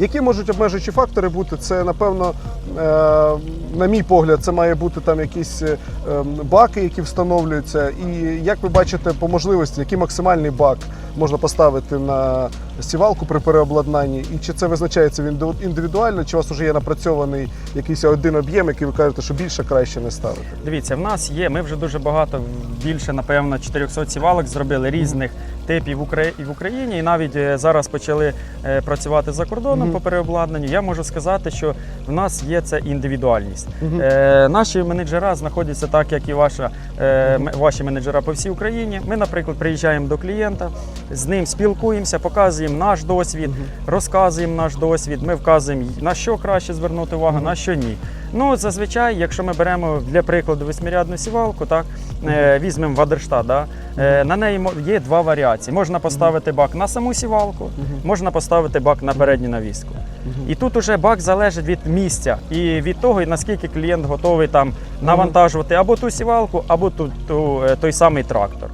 Які можуть обмежуючі фактори бути? Це напевно, е, на мій погляд, це має бути там якісь е, ем, баки, які встановлюються. І як ви бачите по можливості, який максимальний бак можна поставити на сівалку при переобладнанні? І чи це визначається він індивідуально, чи у вас вже є напрацьований якийсь один об'єм, який ви кажете, що більше краще не ставити? Дивіться, в нас є. Ми вже дуже багато, більше, напевно, 400 сівалок зробили різних типів і в Україні. І навіть е, зараз почали е, працювати за кордоном Мгм. по переобладнанню. Я можу сказати, що в нас є це індивідуальність. Мгм. Е, наші менеджера знаходяться так, як і ваша, е, ваші менеджера по всій Україні. Ми, наприклад, приїжджаємо до клієнта, з ним спілкуємося, показуємо наш досвід, розказуємо наш досвід. Ми вказуємо, на що краще звернути увагу, на що ні. Ну, зазвичай, якщо ми беремо для прикладу восьмирядну сівалку, так е, візьмемо Вадерштат, да, е, на неї є два варіації. Можна поставити бак на саму сівалку, можна поставити бак на передню навіску. І тут уже бак залежить від місця і від того, наскільки клієнт готовий там навантажувати або ту сівалку, або ту, ту, е, той самий трактор.